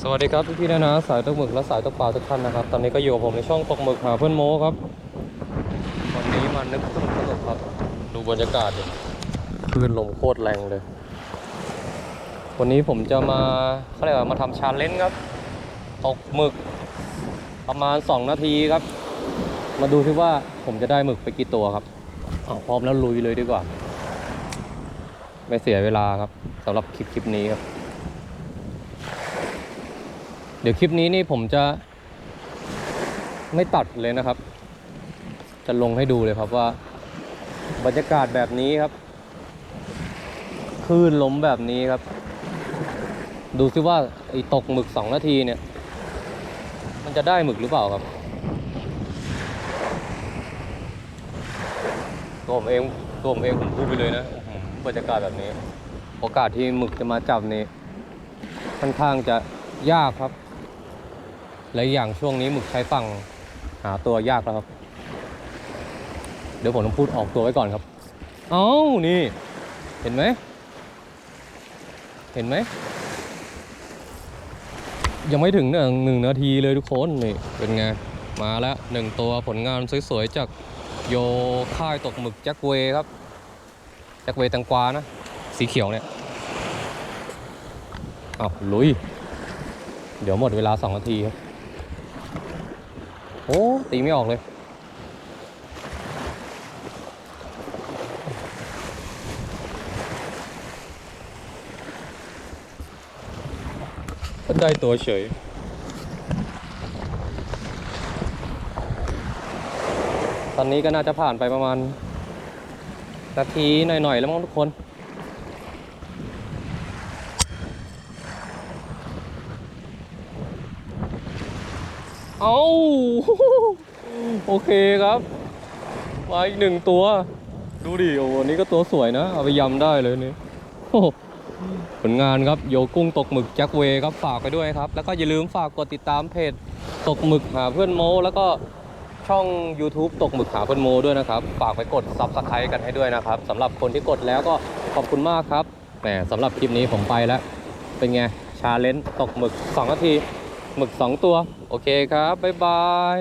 สวัสดีครับพี่พี่ๆนะนะสายตกหมึกและสายตกปลาทุกท่านนะครับ ตอนนี้ก็อยู่กับผมในช่องตกหมึกหาเพื่อนโม้ครับ วันนี้มานึกสนุกสนุกครับ ดูบรรยากาศดิคลื่นลมโคตรแรงเลย วันนี้ผมจะมาเขาเรียกว่ามาทำชาเลนจ์ครับ ตกหมึกประมาณ 2 นาทีครับ มาดูที่ว่าผมจะได้หมึกไปกี่ตัวครับเอาพร้อมแล้วลุยเลยดีกว่า ไม่เสียเวลาครับสำหรับคลิปคลิปนี้ครับ ดี๋ยวคลิปนี้นี่ผมจะไม่ตัดเลยนะครับ จะลงให้ดูเลยครับว่า บรรยากาศแบบนี้ครับคลื่นล้มแบบนี้ครับ ดูซิว่าไอ้ตกหมึกสองนาทีเนี่ย มันจะได้หมึกหรือเปล่าครับตัวผมเองตัวผมเองผมพูดไปเลยนะบรรยากาศแบบนี้ โอกาสที่หมึกจะมาจับนี่ค่อนข้างจะยากครับ และอีกอย่างช่วงนี้หมึกใช้ฝั่งหาตัวยากแล้วครับ เดี๋ยวผมต้องพูดออกตัวไว้ก่อนครับ เอ้านี่ เห็นไหม เห็นไหม ยังไม่ถึงหนึ่งหนึ่งนาทีเลยทุกคนนี่เป็นไง มาแล้วหนึ่งตัวผลงานสวยๆจากโยค่ายตกหมึกแจ็คเวครับแจ็คเวแตังกวานะ สีเขียวเนี่ยเอาลุย เดี๋ยวหมดเวลาสองนาทีครับ โอ้ตีไม่ออกเลย ได้ตัวเฉยตอนนี้ก็น่าจะผ่านไปประมาณ นาทีหน่อยๆ แล้วมั้งทุกคน เอาโอเคครับมาอีกหนึ่งตัว ดูดิโอ้อันนี้ก็ตัวสวยนะ เอาไปยำได้เลยนี่ผลงานครับโยกุ้งตกหมึกแจ็คเวย์ครับฝากไปด้วยครับ แล้วก็อย่าลืมฝากกดติดตามเพจตกหมึกหาเพื่อนโม แล้วก็ช่อง YouTube ตกหมึกหาเพื่อนโมด้วยนะครับ ฝากไปกด Subscribe กันให้ด้วยนะครับสำหรับคนที่กดแล้วก็ขอบคุณมากครับแหมสำหรับคลิปนี้ผมไปแล้ว เป็นไงชาเลนจ์ตกหมึก2นาที หมึก 2 ตัว โอเคครับ บ๊ายบาย